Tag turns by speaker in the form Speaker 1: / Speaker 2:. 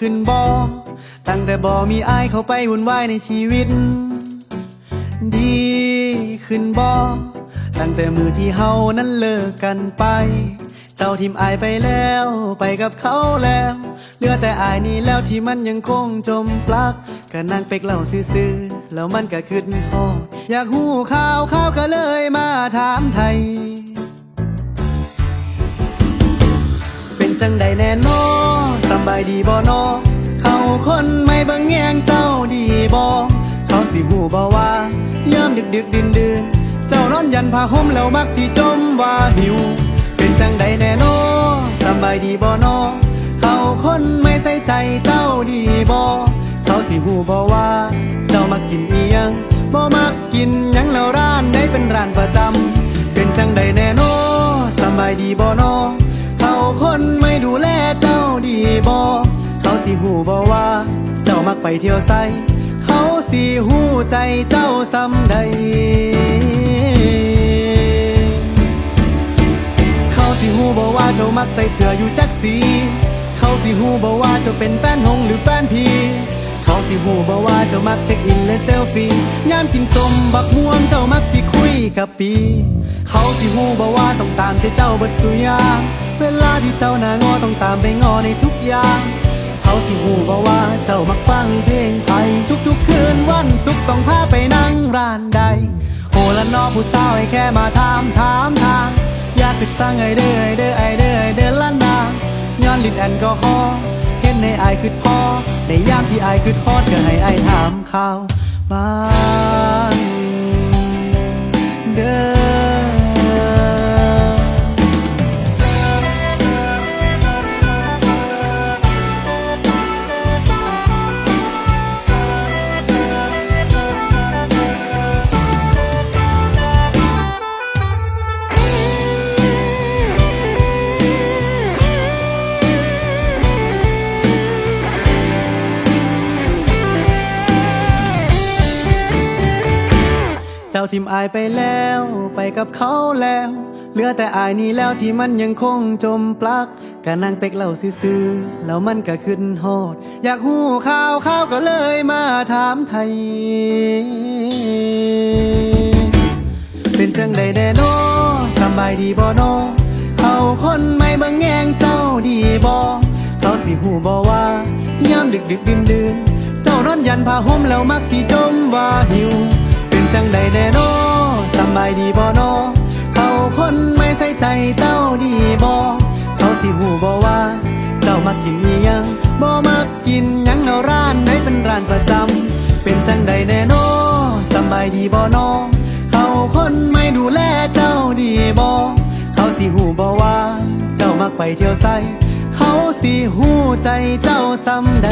Speaker 1: ขึ้นบ่ตั้งแต่บ่มีอายเข้าไปวุ่นวายในชีวิต ดีขึ้นบ่ตั้งแต่มือที่เฮานั้นเลิกกันไป เจ้าทิมอายไปแล้วไปกับเขาแล้ว เหลือแต่อายนี่แล้วที่มันยังคงจมปลักก็นั่งเป็กเหล่าซื่อๆแล้วมันก็ขึ้นฮออยากหูข่าวข่าวก็เลยมาถามไทย เป็นจังใดแน่นอสำ บายดีบ่นอเขาคนไม่บังแยงเจ้าดีบ่เขาสิหูบ่ว่ายามดึกดึกดื่นดื่นเจ้านอนยันผ้าห่มแล้วมักสิจมว่าหิว เป็นจังใดแน่นอสบายดีบ่นอเขาคนไม่ใส่ใจเจ้าดีบ่เขาสิหูบ่ว่า เจ้ามักกินอียังบ่มักกินยังแล้วร้านใดเป็นร้านประจำเป็นจังใดแน่นอสบายดีบ่นอ คนไม่ดูแลเจ้าดีบอเขาสิหูบอว่า เจ้ามักไปเที่ยวไซเขาสิหูใจเจ้าซ้ำใด เขาสิหูบอว่าเจ้ามักใส่เสื้ออยู่จักสีเขาสิหูบอว่าเจ้าเป็นแฟนหงหรือแฟนพีเขาสิหูบอว่าเจ้ามักเช็คอินและเซลฟี่ยามกินสมบักม่วงเจ้ามักสิคุยกับปี เขาสิหูบอว่าต้องตามใจเจ้าบัดสุอยาง เวลาที่เจ้านางอต้องตามไปงอในทุกอย่างเขาสิหูบอว่าเจ้ามักฟังเพลงไทยทุกๆคืนวันศุกร์ต้องพาไปนั่งร้านใดโหละนอผู้สาวให้แค่มาถามถามทางอยากติดสั่งไอเด้อไอเด้อไอเด้อไอเด้อล้านนาย้อนลิ้นแอลกอฮอล์เห็นในไอคือพอในยามที่ไอคือทอดก็ให้ไอถามข่าวบ้านเด้อ เจ้าทิมอายไปแล้วไปกับเขาแล้วเหลือแต่อายนี่แล้วที่มันยังคงจมปลักก็นั่งเป็กเล่าซื่อๆแล้วมันก็ขึ้นฮอด อยากหูข่าวข่าวก็เลยมาถามไทย เป็นจังใดแน่นอสบายดีบ่นอเขาคนไม่เบังแงงเจ้าดีบ่เขาสิหูบ่ว่ายามดึกดึกดื่นดื่นเจ้านอนยันผ้าห่มแล้วมักสิจมว่าหิ มักกินอีหยังบ่มักกินหยังเนาร้านไหนเป็นร้านประจำเป็นจังใดแน่นอสบายดีบ่น้องเขาคนไม่ดูแลเจ้าดีบอเขาสิหูบ่ว่า เจ้ามักไปเที่ยวไซเขาสิหูใจเจ้าซ้ำใด